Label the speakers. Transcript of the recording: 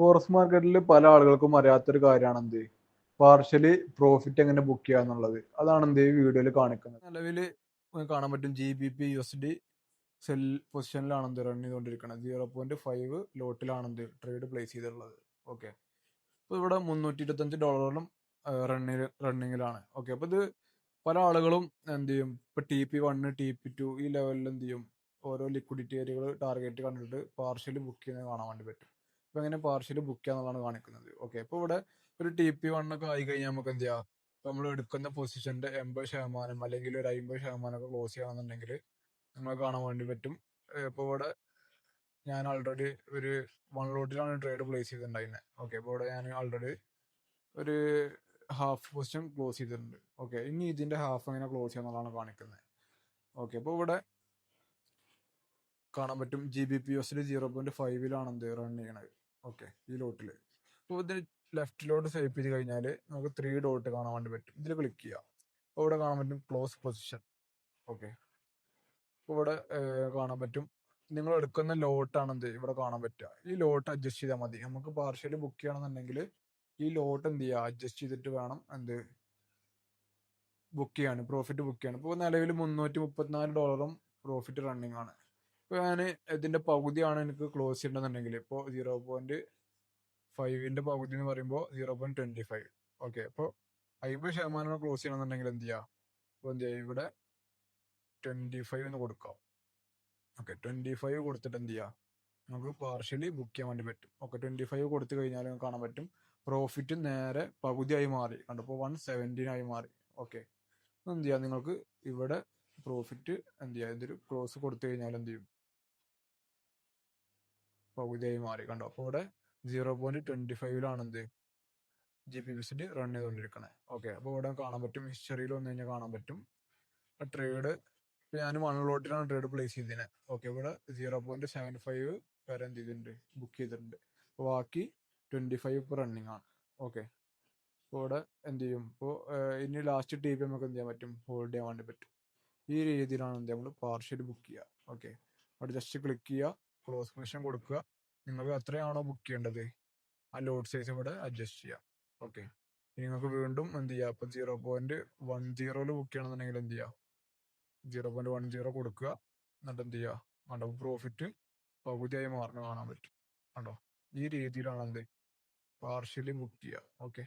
Speaker 1: Forest മാർക്കറ്റിൽ പല ആളുകൾക്കും അറിയാത്തൊരു കാര്യമാണ് എന്ത് പാർഷ്യലി പ്രോഫിറ്റ് എങ്ങനെ ബുക്ക് ചെയ്യുക എന്നുള്ളത്. അതാണ് എന്ത്? വീഡിയോയിൽ കാണിക്കുന്നത്. നിലവിൽ കാണാൻ പറ്റും G B P U S D sell പൊസിഷനിലാണ് എന്ത് റൺ ചെയ്തുകൊണ്ടിരിക്കുന്നത് സീറോ പോയിന്റ് ഫൈവ് ലോട്ടിലാണ് എന്ത് ട്രേഡ് പ്ലേസ് ചെയ്തിട്ടുള്ളത്. ഓക്കെ അപ്പോൾ ഇവിടെ മുന്നൂറ്റി ഇരുപത്തഞ്ച് ഡോളറിലും റണ്ണിൽ റണ്ണിങ്ങിലാണ് ഓക്കെ അപ്പോൾ ഇത് പല ആളുകളും എന്ത് ചെയ്യും? ഇപ്പോൾ T P one T P two ഈ ലെവലിൽ എന്ത് ചെയ്യും? ഓരോ ലിക്വിഡിറ്റി ഏരിയകൾ ടാർഗറ്റ് കണ്ടിട്ട് പാർഷ്യലി ബുക്ക് ചെയ്യുന്നത് കാണാൻ വേണ്ടി പറ്റും. അപ്പോൾ ഇങ്ങനെ പാർഷ്യലി ബുക്ക് ചെയ്യാന്നുള്ളതാണ് കാണിക്കുന്നത്. ഓക്കെ ഇപ്പൊ ഇവിടെ ഒരു ടി പി വണ്ണൊക്കെ ആയി കഴിഞ്ഞാൽ നമുക്ക് എന്ത് ചെയ്യാം? നമ്മൾ എടുക്കുന്ന പൊസിഷന്റെ എൺപത് ശതമാനം അല്ലെങ്കിൽ ഒരു അമ്പത് ശതമാനം ഒക്കെ ക്ലോസ് ചെയ്യണമെന്നുണ്ടെങ്കിൽ നമുക്ക് കാണാൻ വേണ്ടി പറ്റും. ഇപ്പോൾ ഇവിടെ ഞാൻ ഓൾറെഡി ഒരു വൺ ലോട്ടിലാണ് ട്രേഡ് പ്ലേസ് ചെയ്തിട്ടുണ്ടായിരുന്നത് ഓക്കെ ഇപ്പൊ ഇവിടെ ഞാൻ ഓൾറെഡി ഒരു ഹാഫ് പൊസിഷൻ ക്ലോസ് ചെയ്തിട്ടുണ്ട്. ഓക്കെ ഇനി ഇതിന്റെ ഹാഫ് എങ്ങനെ ക്ലോസ് ചെയ്യാന്നുള്ളതാണ് കാണിക്കുന്നത്. ഓക്കെ അപ്പോൾ ഇവിടെ കാണാൻ പറ്റും ജി ബി പി എസിൽ സീറോ പോയിന്റ് ഫൈവിലാണ് എന്ത് റൺ ചെയ്യണത്. ഓക്കെ ഈ ലോട്ടിൽ അപ്പോൾ ഇതിന് ലെഫ്റ്റിലോട്ട് സ്വൈപ്പ് ചെയ്ത് കഴിഞ്ഞാൽ നമുക്ക് ത്രീ ഡോട്ട് കാണാൻ വേണ്ടി പറ്റും. ഇതിൽ ക്ലിക്ക് ചെയ്യാം. അപ്പോൾ ഇവിടെ കാണാൻ പറ്റും ക്ലോസ് പൊസിഷൻ ഓക്കെ. ഇവിടെ കാണാൻ പറ്റും. നിങ്ങൾ എടുക്കുന്ന ലോട്ടാണ് എന്ത്? ഇവിടെ കാണാൻ പറ്റുക. ഈ ലോട്ട് അഡ്ജസ്റ്റ് ചെയ്താൽ മതി. നമുക്ക് പാർഷ്യലി ബുക്ക് ചെയ്യണമെന്നുണ്ടെങ്കിൽ ഈ ലോട്ട് എന്ത് ചെയ്യുക? അഡ്ജസ്റ്റ് ചെയ്തിട്ട് വേണം എന്ത്? ബുക്ക് ചെയ്യാണ് പ്രോഫിറ്റ് ബുക്ക് ചെയ്യാണ് ഇപ്പോൾ നിലവിൽ മുന്നൂറ്റി മുപ്പത്തിനാല് ഡോളറും പ്രോഫിറ്റ് റണ്ണിങ് ആണ്. ഞാൻ ഇതിന്റെ പകുതിയാണ് എനിക്ക് ക്ലോസ് ചെയ്യണമെന്നുണ്ടെങ്കിൽ ഇപ്പോൾ സീറോ പോയിന്റ് ഫൈവിന്റെ പകുതി എന്ന് പറയുമ്പോൾ zero point twenty five okay അപ്പോൾ അമ്പത് ശതമാനം ക്ലോസ് ചെയ്യണമെന്നുണ്ടെങ്കിൽ എന്ത് ചെയ്യുക അപ്പോൾ എന്ത് ചെയ്യുക ഇവിടെ ട്വന്റി ഫൈവ് എന്ന് കൊടുക്കാം. ഓക്കെ ട്വന്റി ഫൈവ് കൊടുത്തിട്ട് എന്ത് ചെയ്യുക നമുക്ക് പാർഷ്യലി ബുക്ക് ചെയ്യാൻ വേണ്ടി പറ്റും. ഓക്കെ ട്വന്റി ഫൈവ് കൊടുത്തു കഴിഞ്ഞാൽ നമുക്ക് കാണാൻ പറ്റും. പ്രോഫിറ്റ് നേരെ പകുതിയായി മാറി. കണ്ടപ്പോൾ വൺ സെവന്റീൻ ആയി മാറി. ഓക്കെ എന്ത് ചെയ്യാം? നിങ്ങൾക്ക് ഇവിടെ പ്രോഫിറ്റ് എന്ത് ചെയ്യാം? ഇതൊരു ക്ലോസ് കൊടുത്തു കഴിഞ്ഞാൽ എന്ത് ചെയ്യും? പകുതിയായി മാറി. കണ്ടോ? അപ്പോൾ ഇവിടെ സീറോ പോയിന്റ് ട്വന്റി ഫൈവിലാണ് എന്ത്? ജി പി ബിസിൽ റൺ ചെയ്തുകൊണ്ടിരിക്കണേ ഓക്കെ അപ്പോൾ ഇവിടെ കാണാൻ പറ്റും. ഹിസ്റ്ററിയിൽ വന്നു കഴിഞ്ഞാൽ കാണാൻ പറ്റും. ട്രേഡ് ഞാൻ വൺ ലോട്ടിലാണ് ട്രേഡ് പ്ലേസ് ചെയ്തതിനെ ഓക്കെ ഇവിടെ സീറോ പോയിന്റ് സെവൻ ഫൈവ് വരെ എന്ത് ചെയ്തിട്ടുണ്ട്? ബുക്ക് ചെയ്തിട്ടുണ്ട്. അപ്പോൾ ബാക്കി ട്വന്റി ഫൈവ് ഇപ്പോൾ റണ്ണിങ് ആണ്. ഓക്കെ അപ്പോൾ ഇവിടെ എന്ത് ചെയ്യും? ഇപ്പോൾ ഇനി ലാസ്റ്റ് ടി പി നമുക്ക് എന്ത് ചെയ്യാൻ പറ്റും? ഹോൾഡ് ചെയ്യാൻ വേണ്ടി പറ്റും. ഈ രീതിയിലാണ് എന്ത് നമ്മൾ പാർഷ്യൽ ബുക്ക് ചെയ്യുക ഓക്കെ അവിടെ ജസ്റ്റ് ക്ലിക്ക് ചെയ്യുക ക്ലോസ് കമ്മീഷൻ കൊടുക്കുക. നിങ്ങൾക്ക് എത്രയാണോ ബുക്ക് ചെയ്യേണ്ടത് ആ ലോഡ് സൈസ് ഇവിടെ അഡ്ജസ്റ്റ് ചെയ്യാം. ഓക്കെ നിങ്ങൾക്ക് വീണ്ടും എന്ത് ചെയ്യാം? ഇപ്പം സീറോ പോയിന്റ് വൺ സീറോയിൽ ബുക്ക് ചെയ്യണമെന്നുണ്ടെങ്കിൽ എന്ത് ചെയ്യാം? സീറോ പോയിന്റ് വൺ സീറോ കൊടുക്കുക. എന്നിട്ട് എന്ത് ചെയ്യുക കണ്ടോ? പ്രോഫിറ്റ് പകുതിയായി മാറുന്ന കാണാൻ പറ്റും. കണ്ടോ? ഈ രീതിയിലാണ് എന്ത്? പാർഷ്യലി ബുക്ക് ചെയ്യുക. ഓക്കെ